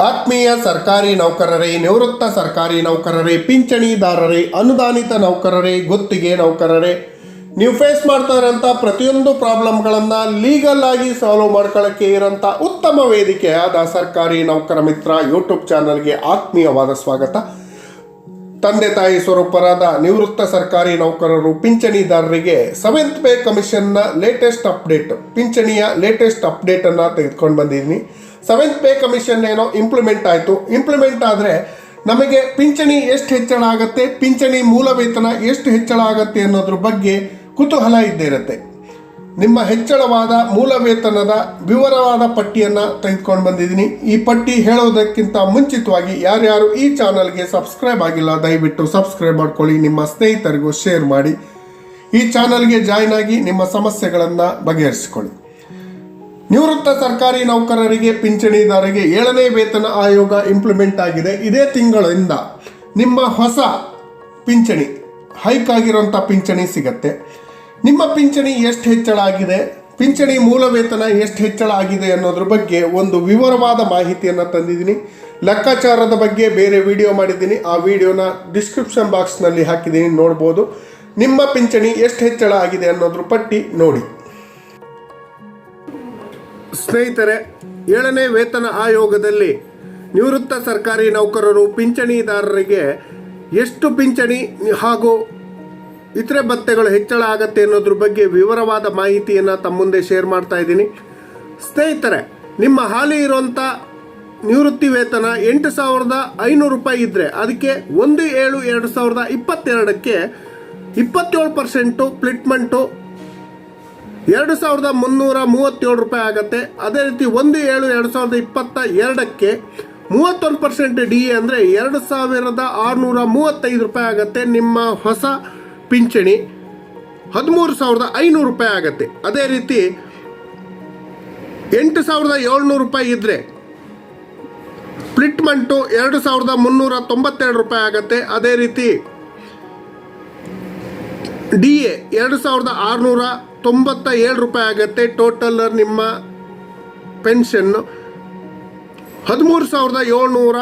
ಆತ್ಮೀಯ ಸರ್ಕಾರಿ ನೌಕರರೇ, ನಿವೃತ್ತ ಸರ್ಕಾರಿ ನೌಕರರೇ, ಪಿಂಚಣಿದಾರರೇ, ಅನುದಾನಿತ ನೌಕರರೇ, ಗುತ್ತಿಗೆ ನೌಕರರೇ, ನೀವು ಫೇಸ್ ಮಾಡ್ತಾ ಇರೋಂಥ ಪ್ರತಿಯೊಂದು ಪ್ರಾಬ್ಲಮ್ಗಳನ್ನು ಲೀಗಲ್ ಆಗಿ ಸಾಲ್ವ್ ಮಾಡ್ಕೊಳ್ಳೋಕ್ಕೆ ಇರೋಂಥ ಉತ್ತಮ ವೇದಿಕೆಯಾದ ಸರ್ಕಾರಿ ನೌಕರ ಮಿತ್ರ ಯೂಟ್ಯೂಬ್ ಚಾನಲ್ಗೆ ಆತ್ಮೀಯವಾದ ಸ್ವಾಗತ. ತಂದೆ ತಾಯಿ ಸ್ವರೂಪರಾದ ನಿವೃತ್ತ ಸರ್ಕಾರಿ ನೌಕರರು, ಪಿಂಚಣಿದಾರರಿಗೆ ಸೆವೆಂತ್ ಪೇ ಕಮಿಷನ್ನ ಲೇಟೆಸ್ಟ್ ಅಪ್ಡೇಟ್ ಪಿಂಚಣಿಯ ಲೇಟೆಸ್ಟ್ ಅಪ್ಡೇಟನ್ನು ತೆಗೆದುಕೊಂಡು ಬಂದಿದ್ದೀನಿ. ಸೆವೆಂತ್ ಪೇ ಕಮಿಷನ್ ಏನೋ ಇಂಪ್ಲಿಮೆಂಟ್ ಆಯಿತು. ಇಂಪ್ಲಿಮೆಂಟ್ ಆದರೆ ನಮಗೆ ಪಿಂಚಣಿ ಎಷ್ಟು ಹೆಚ್ಚಳ ಆಗುತ್ತೆ, ಪಿಂಚಣಿ ಮೂಲ ವೇತನ ಎಷ್ಟು ಹೆಚ್ಚಳ ಆಗುತ್ತೆ ಅನ್ನೋದ್ರ ಬಗ್ಗೆ ಕುತೂಹಲ ಇದ್ದೇ ಇರುತ್ತೆ. ನಿಮ್ಮ ಹೆಚ್ಚಳವಾದ ಮೂಲ ವೇತನದ ವಿವರವಾದ ಪಟ್ಟಿಯನ್ನು ತೆಗೆದುಕೊಂಡು ಬಂದಿದ್ದೀನಿ. ಈ ಪಟ್ಟಿ ಹೇಳೋದಕ್ಕಿಂತ ಮುಂಚಿತವಾಗಿ ಯಾರ್ಯಾರು ಈ ಚಾನಲ್ಗೆ ಸಬ್ಸ್ಕ್ರೈಬ್ ಆಗಿಲ್ಲ, ದಯವಿಟ್ಟು ಸಬ್ಸ್ಕ್ರೈಬ್ ಮಾಡ್ಕೊಳ್ಳಿ, ನಿಮ್ಮ ಸ್ನೇಹಿತರಿಗೂ ಶೇರ್ ಮಾಡಿ. ಈ ಚಾನಲ್ಗೆ ಜಾಯ್ನ್ ಆಗಿ ನಿಮ್ಮ ಸಮಸ್ಯೆಗಳನ್ನು ಬಗೆಹರಿಸಿಕೊಳ್ಳಿ. ನಿವೃತ್ತ ಸರ್ಕಾರಿ ನೌಕರರಿಗೆ ಪಿಂಚಣಿದಾರರಿಗೆ ಏಳನೇ ವೇತನ ಆಯೋಗ ಇಂಪ್ಲಿಮೆಂಟ್ ಆಗಿದೆ. ಇದೇ ತಿಂಗಳಿಂದ ನಿಮ್ಮ ಹೊಸ ಪಿಂಚಣಿ ಹೈಕ್ ಆಗಿರುವಂಥ ಪಿಂಚಣಿ ಸಿಗತ್ತೆ. ನಿಮ್ಮ ಪಿಂಚಣಿ ಎಷ್ಟು ಹೆಚ್ಚಳ ಆಗಿದೆ? ಪಿಂಚಣಿ ಮೂಲ ವೇತನ ಎಷ್ಟು ಹೆಚ್ಚಳ ಆಗಿದೆ ಅನ್ನೋದ್ರ ಬಗ್ಗೆ ಒಂದು ವಿವರವಾದ ಮಾಹಿತಿಯನ್ನು ತಂದಿದ್ದೀನಿ. ಲೆಕ್ಕಾಚಾರದ ಬಗ್ಗೆ ಬೇರೆ ವಿಡಿಯೋ ಮಾಡಿದ್ದೀನಿ. ಆ ವಿಡಿಯೋನ ಡಿಸ್ಕ್ರಿಪ್ಷನ್ ಬಾಕ್ಸ್ನಲ್ಲಿ ಹಾಕಿದ್ದೀನಿ, ನೋಡ್ಬೋದು. ನಿಮ್ಮ ಪಿಂಚಣಿ ಎಷ್ಟು ಹೆಚ್ಚಳ ಆಗಿದೆ ಅನ್ನೋದ್ರ ಪಟ್ಟಿ ನೋಡಿ. ಸ್ನೇಹಿತರೆ, ಏಳನೇ ವೇತನ ಆಯೋಗದಲ್ಲಿ ನಿವೃತ್ತ ಸರ್ಕಾರಿ ನೌಕರರು ಪಿಂಚಣಿದಾರರಿಗೆ ಎಷ್ಟು ಪಿಂಚಣಿ ಹಾಗೂ ಇತರೆ ಭತ್ತೆಗಳು ಹೆಚ್ಚಳ ಆಗತ್ತೆ ಅನ್ನೋದ್ರ ಬಗ್ಗೆ ವಿವರವಾದ ಮಾಹಿತಿಯನ್ನು ತಮ್ಮ ಮುಂದೆ ಶೇರ್ ಮಾಡ್ತಾ ಇದ್ದೀನಿ. ಸ್ನೇಹಿತರೆ, ನಿಮ್ಮ ಹಾಲಿ ಇರುವಂಥ ನಿವೃತ್ತಿ ವೇತನ ಎಂಟು ಸಾವಿರದ ಐನೂರು ರೂಪಾಯಿ ಇದ್ದರೆ ಅದಕ್ಕೆ ಒಂದು ಏಳು ಎರಡು ಸಾವಿರದ ಇಪ್ಪತ್ತೆರಡಕ್ಕೆ ಇಪ್ಪತ್ತೇಳು ಪರ್ಸೆಂಟು ಪ್ಲಿಟ್ಮೆಂಟು ಎರಡು ಸಾವಿರದ ಮುನ್ನೂರ ಮೂವತ್ತೇಳು ರೂಪಾಯಿ ಆಗುತ್ತೆ. ಅದೇ ರೀತಿ ಒಂದು ಏಳು ಎರಡು ಸಾವಿರದ ಇಪ್ಪತ್ತ ಎರಡಕ್ಕೆ ಮೂವತ್ತೊಂದು ಪರ್ಸೆಂಟ್ ಡಿ ಎ ಅಂದರೆ ಎರಡು ಸಾವಿರದ ಆರುನೂರ ಮೂವತ್ತೈದು ರೂಪಾಯಿ ಆಗುತ್ತೆ ನಿಮ್ಮ ಹೊಸ ಪಿಂಚಣಿ. ಹದಿಮೂರು ಸಾವಿರದ ಐನೂರು ರೂಪಾಯಿ ಆಗುತ್ತೆ. ಅದೇ ರೀತಿ ಎಂಟು ಸಾವಿರದ ಏಳ್ನೂರು ರೂಪಾಯಿ ಇದ್ದರೆ ಸ್ಪ್ಲಿಟ್ಮೆಂಟು ಎರಡು ಸಾವಿರದ ಮುನ್ನೂರ ತೊಂಬತ್ತೆರಡು ರೂಪಾಯಿ ಆಗುತ್ತೆ. ಅದೇ ರೀತಿ ಡಿ ಎ ಎರಡು ಸಾವಿರದ ಆರುನೂರ ತೊಂಬತ್ತ ಏಳು ರೂಪಾಯಿ ಆಗುತ್ತೆ ಟೋಟಲ್ ನಿಮ್ಮ ಪೆನ್ಷನ್ನು ಹದಿಮೂರು ಸಾವಿರದ ಏಳ್ನೂರ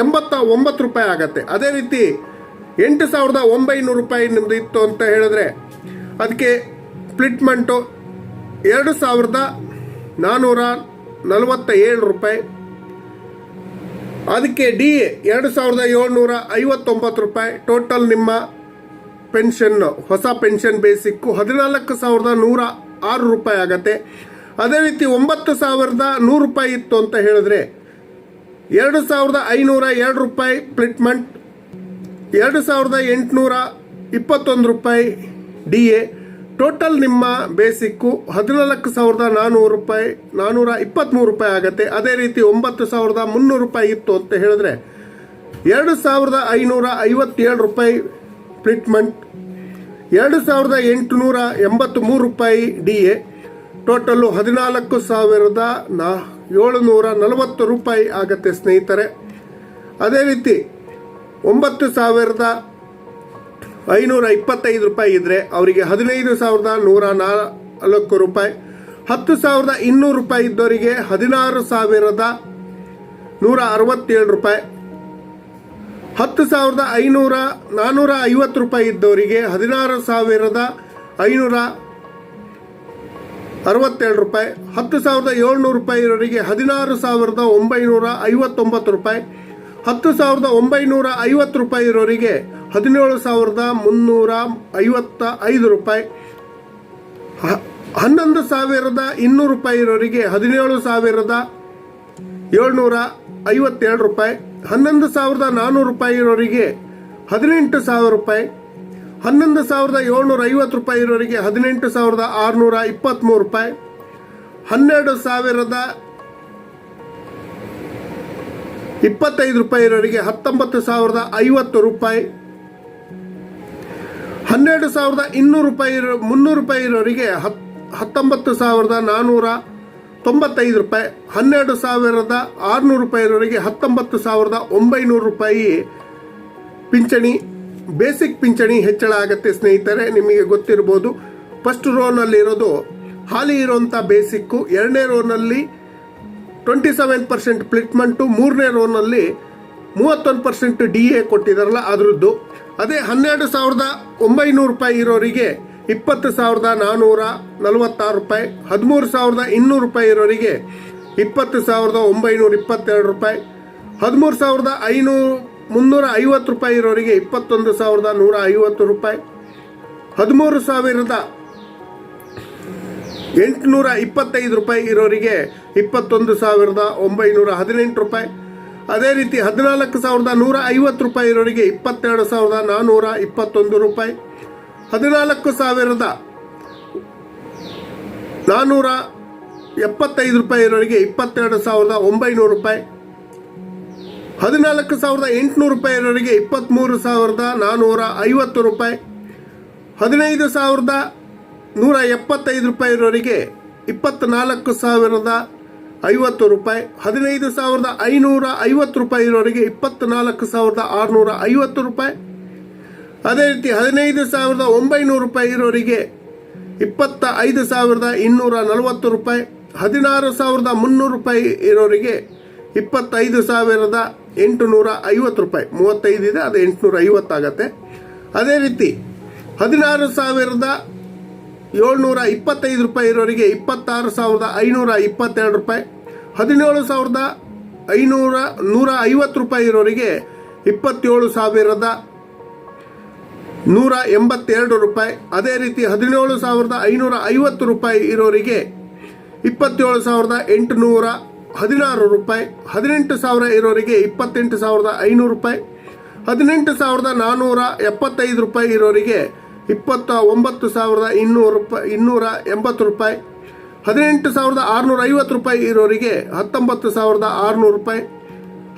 ಎಂಬತ್ತ ಒಂಬತ್ತು ರೂಪಾಯಿ ಆಗುತ್ತೆ. ಅದೇ ರೀತಿ ಎಂಟು ಸಾವಿರದ ಒಂಬೈನೂರು ರೂಪಾಯಿ ನಿಮ್ಮದು ಇತ್ತು ಅಂತ ಹೇಳಿದ್ರೆ ಅದಕ್ಕೆ ಸ್ಪ್ಲಿಟ್ಮೆಂಟು ಎರಡು ಸಾವಿರದ ನಾನ್ನೂರ ನಲವತ್ತ ಏಳು ರೂಪಾಯಿ. ಅದಕ್ಕೆ ಡಿ ಎ ಎರಡು ಸಾವಿರದ ಏಳ್ನೂರ ಐವತ್ತೊಂಬತ್ತು ರೂಪಾಯಿ. ಟೋಟಲ್ ನಿಮ್ಮ ಪೆನ್ಷನ್, ಹೊಸ ಪೆನ್ಷನ್ ಬೇಸಿಕ್ಕು ಹದಿನಾಲ್ಕು ಸಾವಿರದ ನೂರ ಆರು ರೂಪಾಯಿ ಆಗತ್ತೆ. ಅದೇ ರೀತಿ ಒಂಬತ್ತು ಸಾವಿರದ ನೂರು ರೂಪಾಯಿ ಇತ್ತು ಅಂತ ಹೇಳಿದ್ರೆ ಎರಡು ಸಾವಿರದ ಐನೂರ ಎರಡು ರೂಪಾಯಿ ಪ್ಲಿಟ್ಮೆಂಟ್, ಎರಡು ಸಾವಿರದ ಎಂಟುನೂರ ಇಪ್ಪತ್ತೊಂದು ರೂಪಾಯಿ ಡಿ ಎ ಟೋಟಲ್ ನಿಮ್ಮ ಬೇಸಿಕ್ಕು ಹದಿನಾಲ್ಕು ಸಾವಿರದ ನಾನ್ನೂರು ರೂಪಾಯಿ ನಾನ್ನೂರ ಇಪ್ಪತ್ತ್ಮೂರು ರೂಪಾಯಿ ಆಗುತ್ತೆ. ಅದೇ ರೀತಿ ಒಂಬತ್ತು ಸಾವಿರದ ಮುನ್ನೂರು ರೂಪಾಯಿ ಇತ್ತು ಅಂತ ಹೇಳಿದ್ರೆ ಎರಡು ಸಾವಿರದ ಐನೂರ ಐವತ್ತೇಳು ರೂಪಾಯಿ ಟ್ರೀಟ್ಮೆಂಟ್ ಎರಡು ಸಾವಿರದ ಎಂಟುನೂರ ಎಂಬತ್ತ್ಮೂರು ರೂಪಾಯಿ ಡಿ ಎ ಟೋಟಲ್ಲು ಹದಿನಾಲ್ಕು ಸಾವಿರದ ನಾ ಏಳುನೂರ ನಲವತ್ತು ರೂಪಾಯಿ ಆಗತ್ತೆ ಸ್ನೇಹಿತರೆ. ಅದೇ ರೀತಿ ಒಂಬತ್ತು ಸಾವಿರದ ಐನೂರ ಇಪ್ಪತ್ತೈದು ರೂಪಾಯಿ ಇದ್ದರೆ ಅವರಿಗೆ ಹದಿನೈದು ಸಾವಿರದ ನೂರ ನಾಲ್ಕು ರೂಪಾಯಿ, ಹತ್ತು ಸಾವಿರದ ಇನ್ನೂರು ರೂಪಾಯಿ ಇದ್ದವರಿಗೆ ಹದಿನಾರು ಸಾವಿರದ ನೂರ ಅರವತ್ತೇಳು ರೂಪಾಯಿ ಹತ್ತು ಸಾವಿರದ ಐನೂರ ನಾನ್ನೂರ ಐವತ್ತು ರೂಪಾಯಿ ಇದ್ದವರಿಗೆ ಹದಿನಾರು ಸಾವಿರದ ಐನೂರ ಅರವತ್ತೆರಡು ರೂಪಾಯಿ, ಹತ್ತು ಸಾವಿರದ ಏಳ್ನೂರು ರೂಪಾಯಿ ಇರೋರಿಗೆ ಹದಿನಾರು ಸಾವಿರದ ಒಂಬೈನೂರ ಐವತ್ತೊಂಬತ್ತು ರೂಪಾಯಿ, ಹತ್ತು ಸಾವಿರದ ಒಂಬೈನೂರ ಐವತ್ತು ರೂಪಾಯಿ ಇರೋರಿಗೆ ಹದಿನೇಳು ಸಾವಿರದ ಮುನ್ನೂರ ಐವತ್ತ ಐದು ರೂಪಾಯಿ ಹನ್ನೊಂದು ಸಾವಿರದ ಇನ್ನೂರು ರೂಪಾಯಿ ಇರೋರಿಗೆ ಹದಿನೇಳು ಸಾವಿರದ ಏಳ್ನೂರ ಐವತ್ತೆರಡು ರೂಪಾಯಿ, ಹನ್ನೊಂದು ಸಾವಿರದ ನಾನ್ನೂರು ರೂಪಾಯಿ ಇರೋರಿಗೆ ಹದಿನೆಂಟು ಸಾವಿರ ರೂಪಾಯಿ, ಹನ್ನೊಂದು ಸಾವಿರದ ಏಳ್ನೂರ ಐವತ್ತು ರೂಪಾಯಿ ಇರೋರಿಗೆ ಹದಿನೆಂಟು ಸಾವಿರದ ಆರುನೂರ ಇಪ್ಪತ್ತ್ಮೂರು ರೂಪಾಯಿ, ಹನ್ನೆರಡು ಸಾವಿರದ ಇಪ್ಪತ್ತೈದು ರೂಪಾಯಿ ಇರೋರಿಗೆ ಹತ್ತೊಂಬತ್ತು ಸಾವಿರದ ಐವತ್ತು ರೂಪಾಯಿ, ಹನ್ನೆರಡು ಸಾವಿರದ ಇನ್ನೂರು ರೂಪಾಯಿ ಇರೋ, ಮುನ್ನೂರು ರೂಪಾಯಿ ಇರೋರಿಗೆ ಹತ್, ಹತ್ತೊಂಬತ್ತು ಸಾವಿರದ ನಾನ್ನೂರ ತೊಂಬತ್ತೈದು ರೂಪಾಯಿ, ಹನ್ನೆರಡು ಸಾವಿರದ ಆರುನೂರು ರೂಪಾಯಿ ಇರೋರಿಗೆ ಹತ್ತೊಂಬತ್ತು ಸಾವಿರದ ಒಂಬೈನೂರು ರೂಪಾಯಿ ಪಿಂಚಣಿ, ಬೇಸಿಕ್ ಪಿಂಚಣಿ ಹೆಚ್ಚಳ ಆಗುತ್ತೆ ಸ್ನೇಹಿತರೆ, ನಿಮಗೆ ಗೊತ್ತಿರ್ಬೋದು ಫಸ್ಟ್ ರೋನಲ್ಲಿರೋದು ಹಾಲಿ ಇರೋವಂಥ ಬೇಸಿಕ್ಕು, ಎರಡನೇ ರೋನಲ್ಲಿ ಟ್ವೆಂಟಿ ಸೆವೆನ್ ಪರ್ಸೆಂಟ್ ಪ್ಲಿಟ್ಮೆಂಟು, ಮೂರನೇ ರೋನಲ್ಲಿ ಮೂವತ್ತೊಂದು ಪರ್ಸೆಂಟ್ ಡಿ ಎ ಕೊಟ್ಟಿದ್ದಾರಲ್ಲ ಅದರದ್ದು. ಅದೇ ಹನ್ನೆರಡು ಸಾವಿರದ ಒಂಬೈನೂರು ರೂಪಾಯಿ ಇರೋರಿಗೆ ಇಪ್ಪತ್ತು ಸಾವಿರದ ನಾನ್ನೂರ ನಲವತ್ತಾರು ರೂಪಾಯಿ, ಹದಿಮೂರು ಸಾವಿರದ ಇನ್ನೂರು ರೂಪಾಯಿ ಇರೋರಿಗೆ ಇಪ್ಪತ್ತು ಸಾವಿರದ ಒಂಬೈನೂರ ಇಪ್ಪತ್ತೆರಡು ರೂಪಾಯಿ, ಹದಿಮೂರು ಸಾವಿರದ ಐನೂರು ಮುನ್ನೂರ ಐವತ್ತು ರೂಪಾಯಿ ಇರೋರಿಗೆ ಇಪ್ಪತ್ತೊಂದು ಸಾವಿರದ ನೂರ ಐವತ್ತು ರೂಪಾಯಿ, ಹದಿಮೂರು ಸಾವಿರದ ಎಂಟುನೂರ ಇಪ್ಪತ್ತೈದು ರೂಪಾಯಿ ಇರೋರಿಗೆ ಇಪ್ಪತ್ತೊಂದು ಸಾವಿರದ ಒಂಬೈನೂರ ಹದಿನೆಂಟು ರೂಪಾಯಿ. ಅದೇ ರೀತಿ ಹದಿನಾಲ್ಕು ಸಾವಿರದ ನೂರ ಐವತ್ತು ರೂಪಾಯಿ ಇರೋರಿಗೆ ಇಪ್ಪತ್ತೆರಡು ಸಾವಿರದ ನಾನ್ನೂರ ಇಪ್ಪತ್ತೊಂದು ರೂಪಾಯಿ. ಹದಿನಾಲ್ಕು ಸಾವಿರದ ನಾನ್ನೂರ ಎಪ್ಪತ್ತೈದು ರೂಪಾಯಿ ಇರೋರಿಗೆ ಇಪ್ಪತ್ತೆರಡು ಸಾವಿರದ ಒಂಬೈನೂರು ರೂಪಾಯಿ. ಹದಿನಾಲ್ಕು ಸಾವಿರದ ಎಂಟುನೂರು ರೂಪಾಯಿ ಇರೋರಿಗೆ ಇಪ್ಪತ್ತ್ಮೂರು ಸಾವಿರದ ನಾನ್ನೂರ ಐವತ್ತು ರೂಪಾಯಿ. ಹದಿನೈದು ಸಾವಿರದ ನೂರ ಎಪ್ಪತ್ತೈದು ರೂಪಾಯಿ ಇರೋರಿಗೆ ಇಪ್ಪತ್ತ್ನಾಲ್ಕು ಸಾವಿರದ ಐವತ್ತು ರೂಪಾಯಿ. ಹದಿನೈದು ಸಾವಿರದ ಐನೂರ ಐವತ್ತು ರೂಪಾಯಿ ಇರೋರಿಗೆ ಇಪ್ಪತ್ತ್ನಾಲ್ಕು ಸಾವಿರದ ಆರುನೂರ ಐವತ್ತು ರೂಪಾಯಿ. ಅದೇ ರೀತಿ ಹದಿನೈದು ಸಾವಿರದ ಒಂಬೈನೂರು ರೂಪಾಯಿ ಇರೋರಿಗೆ ಇಪ್ಪತ್ತ ಐದು ಸಾವಿರದ ಇನ್ನೂರ ನಲವತ್ತು ರೂಪಾಯಿ, ಹದಿನಾರು ಸಾವಿರದ ಮುನ್ನೂರು ರೂಪಾಯಿ ಇರೋರಿಗೆ ಇಪ್ಪತ್ತೈದು ಸಾವಿರದ ಎಂಟುನೂರ ಐವತ್ತು ರೂಪಾಯಿ. ಮೂವತ್ತೈದು ಇದೆ, ಅದು ಎಂಟುನೂರ ಐವತ್ತಾಗತ್ತೆ ಅದೇ ರೀತಿ ಹದಿನಾರು ಸಾವಿರದ ಏಳ್ನೂರ ಇಪ್ಪತ್ತೈದು ರೂಪಾಯಿ ಇರೋರಿಗೆ ಇಪ್ಪತ್ತಾರು ಸಾವಿರದ ಐನೂರ ಇಪ್ಪತ್ತೆರಡು ರೂಪಾಯಿ, ಹದಿನೇಳು ಸಾವಿರದ ಐನೂರ ನೂರ ಐವತ್ತು ರೂಪಾಯಿ ಇರೋರಿಗೆ ಇಪ್ಪತ್ತೇಳು ಸಾವಿರದ ನೂರ ಎಂಬತ್ತೆರಡು ರೂಪಾಯಿ. ಅದೇ ರೀತಿ ಹದಿನೇಳು ಸಾವಿರದ ಐನೂರ ಐವತ್ತು ರೂಪಾಯಿ ಇರೋರಿಗೆ ಇಪ್ಪತ್ತೇಳು ಸಾವಿರದ ಎಂಟುನೂರ ಹದಿನಾರು ರೂಪಾಯಿ. ಹದಿನೆಂಟು ಸಾವಿರ ಇರೋರಿಗೆ ಇಪ್ಪತ್ತೆಂಟು ಸಾವಿರದ ಐನೂರು ರೂಪಾಯಿ. ಹದಿನೆಂಟು ಸಾವಿರದ ನಾನ್ನೂರ ಎಪ್ಪತ್ತೈದು ರೂಪಾಯಿ ಇರೋರಿಗೆ ಇಪ್ಪತ್ತ ಒಂಬತ್ತು ಸಾವಿರದ ಇನ್ನೂರು ರೂಪಾಯಿ, ಇನ್ನೂರ ಎಂಬತ್ತು ರೂಪಾಯಿ. ಹದಿನೆಂಟು ಸಾವಿರದ ಆರುನೂರ ಐವತ್ತು ರೂಪಾಯಿ ಇರೋರಿಗೆ ಹತ್ತೊಂಬತ್ತು ಸಾವಿರದ ಆರುನೂರು ರೂಪಾಯಿ.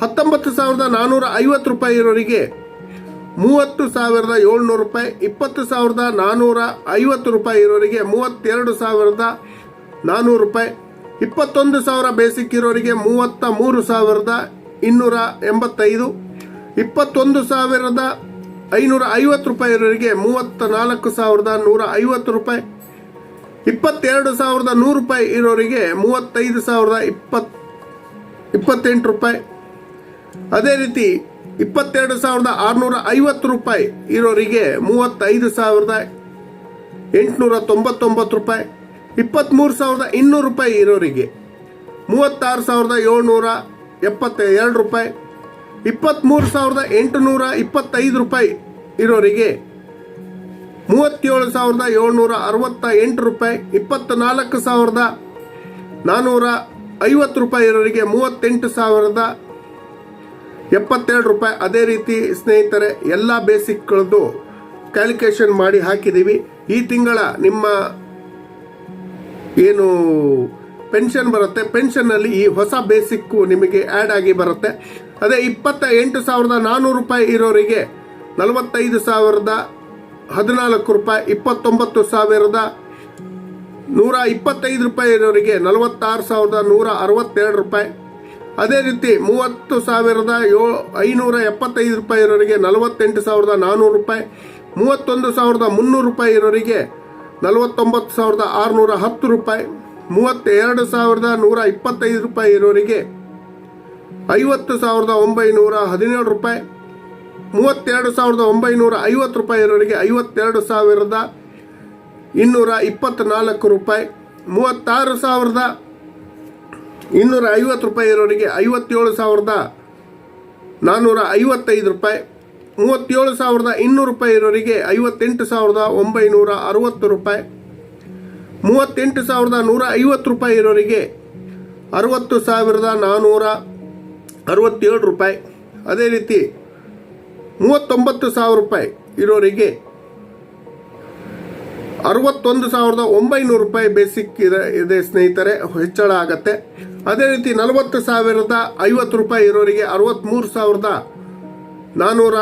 ಹತ್ತೊಂಬತ್ತು ಸಾವಿರದ ನಾನ್ನೂರ ಐವತ್ತು ರೂಪಾಯಿ ಇರೋರಿಗೆ ಮೂವತ್ತು ಸಾವಿರದ ಏಳ್ನೂರು ರೂಪಾಯಿ, ಇಪ್ಪತ್ತು ಸಾವಿರದ ನಾನ್ನೂರ ಐವತ್ತು ರೂಪಾಯಿ ಇರೋರಿಗೆ ಮೂವತ್ತೆರಡು ಸಾವಿರದ ನಾನ್ನೂರು ರೂಪಾಯಿ, ಇಪ್ಪತ್ತೊಂದು ಸಾವಿರ ಬೇಸಿಕ್ ಇರೋರಿಗೆ ಮೂವತ್ತ ಮೂರು ಸಾವಿರದ ಇನ್ನೂರ ಎಂಬತ್ತೈದು, ಇಪ್ಪತ್ತೊಂದು ಸಾವಿರದ ಐನೂರ ಐವತ್ತು ರೂಪಾಯಿ ಇರೋರಿಗೆ ಮೂವತ್ತ ನಾಲ್ಕು ಸಾವಿರದ ನೂರ ಐವತ್ತು ರೂಪಾಯಿ, ಇಪ್ಪತ್ತೆರಡು ಸಾವಿರದ ನೂರು ರೂಪಾಯಿ ಇರೋರಿಗೆ ಮೂವತ್ತೈದು ಸಾವಿರದ ಇಪ್ಪತ್ ಇಪ್ಪತ್ತೆಂಟು ರೂಪಾಯಿ. ಅದೇ ರೀತಿ ಇಪ್ಪತ್ತೆರಡು ಸಾವಿರದ ಆರುನೂರ ಐವತ್ತು ರೂಪಾಯಿ ಇರೋರಿಗೆ ಮೂವತ್ತೈದು ಸಾವಿರದ ಎಂಟುನೂರ ತೊಂಬತ್ತೊಂಬತ್ತು ರೂಪಾಯಿ ಇಪ್ಪತ್ತ್ಮೂರು ಸಾವಿರದ ಇನ್ನೂರು ರೂಪಾಯಿ ಇರೋರಿಗೆ ಮೂವತ್ತಾರು ಸಾವಿರದ ಏಳ್ನೂರ ಎಪ್ಪತ್ತ ಎರಡು ರೂಪಾಯಿ ಇಪ್ಪತ್ತ್ಮೂರು ಸಾವಿರದ ಎಂಟುನೂರ ಇಪ್ಪತ್ತೈದು ರೂಪಾಯಿ ಇರೋರಿಗೆ ಮೂವತ್ತೇಳು ಸಾವಿರದ ಏಳ್ನೂರ ಅರವತ್ತ ಎಂಟು ರೂಪಾಯಿ ಇಪ್ಪತ್ತ ನಾಲ್ಕು ಸಾವಿರದ ನಾನ್ನೂರ ಐವತ್ತು ರೂಪಾಯಿ ಇರೋರಿಗೆ ಮೂವತ್ತೆಂಟು ಸಾವಿರದ ಎಪ್ಪತ್ತೆರಡು ರೂಪಾಯಿ ಅದೇ ರೀತಿ ಸ್ನೇಹಿತರೆ, ಎಲ್ಲ ಬೇಸಿಕ್ಗಳದ್ದು ಕ್ಯಾಲ್ಕುಲೇಷನ್ ಮಾಡಿ ಹಾಕಿದ್ದೀವಿ. ಈ ತಿಂಗಳ ನಿಮ್ಮ ಏನು ಪೆನ್ಷನ್ ಬರುತ್ತೆ ಪೆನ್ಷನ್ನಲ್ಲಿ ಈ ಹೊಸ ಬೇಸಿಕ್ಕು ನಿಮಗೆ ಆ್ಯಡ್ ಆಗಿ ಬರುತ್ತೆ. ಅದೇ ಇಪ್ಪತ್ತ ಎಂಟು ಸಾವಿರದ ನಾನ್ನೂರು ರೂಪಾಯಿ ಇರೋರಿಗೆ ನಲವತ್ತೈದು ಸಾವಿರದ ಹದಿನಾಲ್ಕು ರೂಪಾಯಿ, ಇಪ್ಪತ್ತೊಂಬತ್ತು ಸಾವಿರದ ನೂರ ಇಪ್ಪತ್ತೈದು ರೂಪಾಯಿ ಇರೋರಿಗೆ ನಲವತ್ತಾರು ಸಾವಿರದ ನೂರ ಅರವತ್ತೆರಡು ರೂಪಾಯಿ. ಅದೇ ರೀತಿ ಮೂವತ್ತು ಸಾವಿರದ ಯೋ ಐನೂರ ಎಪ್ಪತ್ತೈದು ರೂಪಾಯಿ ಇರೋರಿಗೆ ನಲವತ್ತೆಂಟು ಸಾವಿರದ ನಾನ್ನೂರು ರೂಪಾಯಿ, ಮೂವತ್ತೊಂದು ಸಾವಿರದ ಮುನ್ನೂರು ರೂಪಾಯಿ ಇರೋರಿಗೆ ನಲವತ್ತೊಂಬತ್ತು ಸಾವಿರದ ಆರುನೂರ ಹತ್ತು ರೂಪಾಯಿ, ಮೂವತ್ತೆರಡು ಸಾವಿರದ ನೂರ ಇಪ್ಪತ್ತೈದು ರೂಪಾಯಿ ಇರೋರಿಗೆ ಐವತ್ತು ಸಾವಿರದ ಒಂಬೈನೂರ ಹದಿನೇಳು ರೂಪಾಯಿ, ಮೂವತ್ತೆರಡು ಸಾವಿರದ ಒಂಬೈನೂರ ಐವತ್ತು ರೂಪಾಯಿ ಇರೋರಿಗೆ ಐವತ್ತೆರಡು ಸಾವಿರದ ಇನ್ನೂರ ಇಪ್ಪತ್ತ್ನಾಲ್ಕು ರೂಪಾಯಿ, ಮೂವತ್ತಾರು ಸಾವಿರದ ಇನ್ನೂರ ಐವತ್ತು ರೂಪಾಯಿ ಇರೋರಿಗೆ ಐವತ್ತೇಳು ಸಾವಿರದ ನಾನ್ನೂರ ಐವತ್ತೈದು ರೂಪಾಯಿ. ಮೂವತ್ತೇಳು ಸಾವಿರದ ಇನ್ನೂರು ರೂಪಾಯಿ ಇರೋರಿಗೆ ಐವತ್ತೆಂಟು ಸಾವಿರದ ಒಂಬೈನೂರ ಅರವತ್ತು ರೂಪಾಯಿ. ಮೂವತ್ತೆಂಟು ಸಾವಿರದ ನೂರ ಐವತ್ತು ರೂಪಾಯಿ ಇರೋರಿಗೆ ಅರವತ್ತು ಸಾವಿರದ ನಾನ್ನೂರ ಅರವತ್ತೇಳು ರೂಪಾಯಿ. ಅದೇ ರೀತಿ ಮೂವತ್ತೊಂಬತ್ತು ಸಾವಿರ ರೂಪಾಯಿ ಇರೋರಿಗೆ ಅರವತ್ತೊಂದು ಸಾವಿರದ ಒಂಬೈನೂರು ರೂಪಾಯಿ ಬೇಸಿಕ್ ಇದೆ ಇದೆ ಸ್ನೇಹಿತರೆ, ಹೆಚ್ಚಳ ಆಗತ್ತೆ. ಅದೇ ರೀತಿ ನಲವತ್ತು ಸಾವಿರದ ಐವತ್ತು ರೂಪಾಯಿ ಇರೋರಿಗೆ ಅರವತ್ತ್ಮೂರು ಸಾವಿರದ ನಾನ್ನೂರ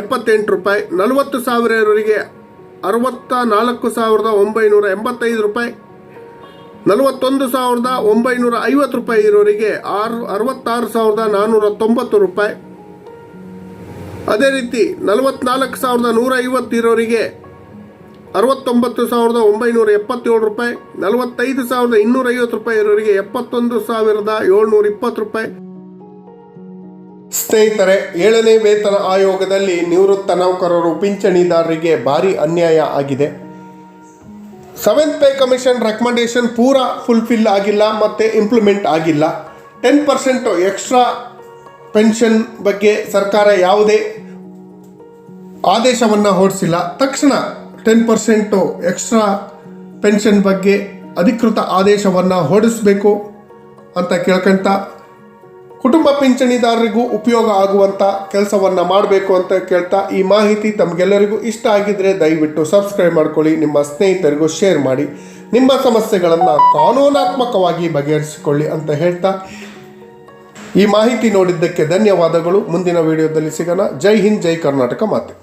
ಎಪ್ಪತ್ತೆಂಟು ರೂಪಾಯಿ, ನಲವತ್ತು ಸಾವಿರ ಇರೋರಿಗೆ ಅರವತ್ತ ನಾಲ್ಕು ಸಾವಿರದ ಒಂಬೈನೂರ ಎಂಬತ್ತೈದು ರೂಪಾಯಿ, ನಲವತ್ತೊಂದು ಸಾವಿರದ ಒಂಬೈನೂರ ಐವತ್ತು ರೂಪಾಯಿ ಇರೋರಿಗೆ ಆರು, ಅರವತ್ತಾರು ಸಾವಿರದ ನಾನ್ನೂರ ತೊಂಬತ್ತು ರೂಪಾಯಿ. ಅದೇ ರೀತಿ ನಲವತ್ನಾಲ್ಕು ಸಾವಿರದ ನೂರ ಐವತ್ತು ಇರೋರಿಗೆ ಅರವತ್ತೊಂಬತ್ತು ಸಾವಿರದ ಒಂಬೈನೂರ ಎಪ್ಪತ್ತೇಳು ರೂಪಾಯಿ, ನಲವತ್ತೈದು ಸಾವಿರದ ಇನ್ನೂರ ಐವತ್ತು ಇರೋರಿಗೆ ಎಪ್ಪತ್ತೊಂದು ಸಾವಿರದ ಏಳ್ನೂರ ಇಪ್ಪತ್ತು ರೂಪಾಯಿ. ಸ್ನೇಹಿತರೆ, ಏಳನೇ ವೇತನ ಆಯೋಗದಲ್ಲಿ ನಿವೃತ್ತ ನೌಕರರು ಪಿಂಚಣಿದಾರರಿಗೆ ಭಾರಿ ಅನ್ಯಾಯ ಆಗಿದೆ. ಸೆವೆಂತ್ ಪೇ ಕಮಿಷನ್ ರೆಕಮೆಂಡೇಶನ್ ಪೂರ ಫುಲ್ಫಿಲ್ ಆಗಿಲ್ಲ ಮತ್ತು ಇಂಪ್ಲಿಮೆಂಟ್ ಆಗಿಲ್ಲ. ಟೆನ್ ಪರ್ಸೆಂಟು ಎಕ್ಸ್ಟ್ರಾ ಪೆನ್ಷನ್ ಬಗ್ಗೆ ಸರ್ಕಾರ ಯಾವುದೇ ಆದೇಶವನ್ನು ಹೊರಡಿಸಿಲ್ಲ. ತಕ್ಷಣ ಟೆನ್ ಪರ್ಸೆಂಟು ಎಕ್ಸ್ಟ್ರಾ ಪೆನ್ಷನ್ ಬಗ್ಗೆ ಅಧಿಕೃತ ಆದೇಶವನ್ನು ಹೊರಡಿಸಬೇಕು ಅಂತ ಕೇಳ್ಕೊಂತ ಕುಟುಂಬ ಪಿಂಚಣಿದಾರರಿಗೂ ಉಪಯೋಗ ಆಗುವಂಥ ಕೆಲಸವನ್ನು ಮಾಡಬೇಕು ಅಂತ ಕೇಳ್ತಾ ಈ ಮಾಹಿತಿ ತಮಗೆಲ್ಲರಿಗೂ ಇಷ್ಟ ಆಗಿದ್ದರೆ ದಯವಿಟ್ಟು ಸಬ್ಸ್ಕ್ರೈಬ್ ಮಾಡ್ಕೊಳ್ಳಿ, ನಿಮ್ಮ ಸ್ನೇಹಿತರಿಗೂ ಶೇರ್ ಮಾಡಿ. ನಿಮ್ಮ ಸಮಸ್ಯೆಗಳನ್ನು ಕಾನೂನಾತ್ಮಕವಾಗಿ ಬಗೆಹರಿಸಿಕೊಳ್ಳಿ ಅಂತ ಹೇಳ್ತಾ ಈ ಮಾಹಿತಿ ನೋಡಿದ್ದಕ್ಕೆ ಧನ್ಯವಾದಗಳು. ಮುಂದಿನ ವಿಡಿಯೋದಲ್ಲಿ ಸಿಗೋಣ. ಜೈ ಹಿಂದ್, ಜೈ ಕರ್ನಾಟಕ ಮಾತೆ.